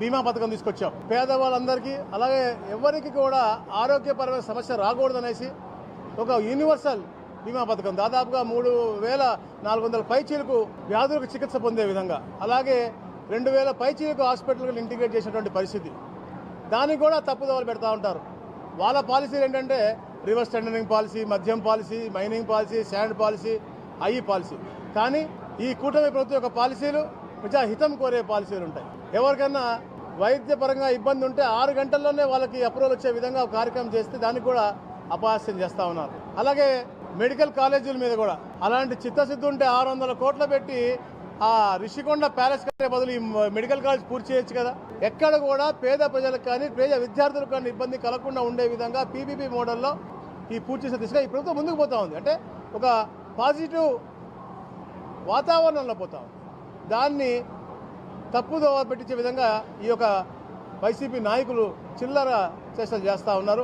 బీమా పథకం తీసుకొచ్చాం. పేదవాళ్ళందరికీ అలాగే ఎవరికి కూడా ఆరోగ్యపరమైన సమస్య రాకూడదనేసి ఒక యూనివర్సల్ బీమా పథకం. దాదాపుగా మూడు వేల నాలుగు వందల పైచీలకు వ్యాధులకు చికిత్స పొందే విధంగా అలాగే రెండు వేల పైచీలకు హాస్పిటల్కి ఇంటిగ్రేట్ చేసినటువంటి పరిస్థితి. దానికి కూడా తప్పుదోవలు పెడతా ఉంటారు. వాళ్ళ పాలసీలు ఏంటంటే రివర్స్ టెండరింగ్ పాలసీ మద్యం policy mining policy sand policy I policy. కానీ ఈ కూటమి ప్రభుత్వం యొక్క పాలసీలు ప్రజాహితం కోరే పాలసీలు ఉంటాయి. ఎవరికైనా వైద్యపరంగా ఇబ్బంది ఉంటే ఆరు గంటల్లోనే వాళ్ళకి అప్రూవల్ వచ్చే విధంగా ఒక కార్యక్రమం చేస్తే దానికి కూడా అపహాస్యం చేస్తూ ఉన్నారు. అలాగే మెడికల్ కాలేజీల మీద కూడా అలాంటి చిత్తశుద్ధి ఉంటే ఆరు వందల కోట్లు పెట్టి ఆ రిషికొండ ప్యాలెస్ కట్టే బదులు ఈ మెడికల్ కాలేజ్ పూర్తి చేయొచ్చు కదా? ఎక్కడ కూడా పేద ప్రజలకు కానీ పేద విద్యార్థులకు కానీ ఇబ్బంది కలగకుండా ఉండే విధంగా పీపీపీ మోడల్లో ఈ పూర్తి చేసే దిశగా ఈ ప్రభుత్వం ముందుకు పోతా ఉంది. అంటే ఒక పాజిటివ్ వాతావరణంలో పోతా ఉంది. దాన్ని తప్పుదోవ పెట్టించే విధంగా ఈ యొక్క వైసీపీ నాయకులు చిల్లర చేష్టలు చేస్తూ ఉన్నారు.